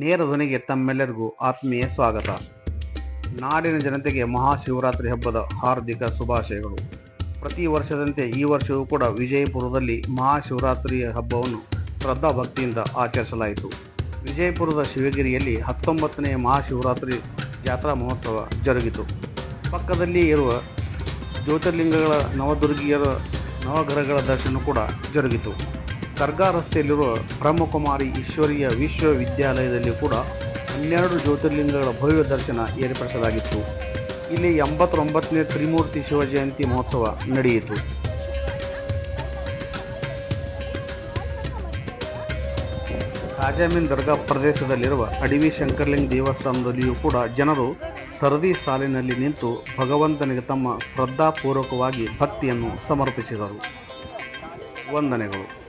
ಚಾನಲ್ಗೆ ತಮ್ಮೆಲ್ಲರಿಗೂ ಆತ್ಮೀಯ ಸ್ವಾಗತ. ನಾಡಿನ ಜನತೆಗೆ ಮಹಾಶಿವರಾತ್ರಿ ಹಬ್ಬದ ಹಾರ್ದಿಕ ಶುಭಾಶಯಗಳು. ಪ್ರತಿ ವರ್ಷದಂತೆ ಈ ವರ್ಷವೂ ಕೂಡ ವಿಜಯಪುರದಲ್ಲಿ ಮಹಾಶಿವರಾತ್ರಿ ಹಬ್ಬವನ್ನು ಶ್ರದ್ಧಾ ಭಕ್ತಿಯಿಂದ ಆಚರಿಸಲಾಯಿತು. ವಿಜಯಪುರದ ಶಿವಗಿರಿಯಲ್ಲಿ ಹತ್ತೊಂಬತ್ತನೇ ಮಹಾಶಿವರಾತ್ರಿ ಜಾತ್ರಾ ಮಹೋತ್ಸವ ಜರುಗಿತು. ಪಕ್ಕದಲ್ಲಿ ಇರುವ ಜ್ಯೋತಿರ್ಲಿಂಗಗಳ ನವದುರ್ಗಿಯರ ನವಗ್ರಹಗಳ ದರ್ಶನ ಕೂಡ ಜರುಗಿತು. ದರ್ಗಾ ರಸ್ತೆಯಲ್ಲಿರುವ ಬ್ರಹ್ಮಕುಮಾರಿ ಈಶ್ವರೀಯ ವಿಶ್ವವಿದ್ಯಾಲಯದಲ್ಲಿ ಕೂಡ ಹನ್ನೆರಡು ಜ್ಯೋತಿರ್ಲಿಂಗಗಳ ಭವ್ಯ ದರ್ಶನ ಏರ್ಪಡಿಸಲಾಗಿತ್ತು. ಇಲ್ಲಿ ಎಂಬತ್ತೊಂಬತ್ತನೇ ತ್ರಿಮೂರ್ತಿ ಶಿವಜಯಂತಿ ಮಹೋತ್ಸವ ನಡೆಯಿತು. ರಾಜಾಮಿನ್ ದರ್ಗಾ ಪ್ರದೇಶದಲ್ಲಿರುವ ಅಡವಿ ಶಂಕರ್ಲಿಂಗ್ ದೇವಸ್ಥಾನದಲ್ಲಿಯೂ ಕೂಡ ಜನರು ಸರದಿ ಸಾಲಿನಲ್ಲಿ ನಿಂತು ಭಗವಂತನಿಗೆ ತಮ್ಮ ಶ್ರದ್ಧಾಪೂರ್ವಕವಾಗಿ ಭಕ್ತಿಯನ್ನು ಸಮರ್ಪಿಸಿದರು. ವಂದನೆಗಳು.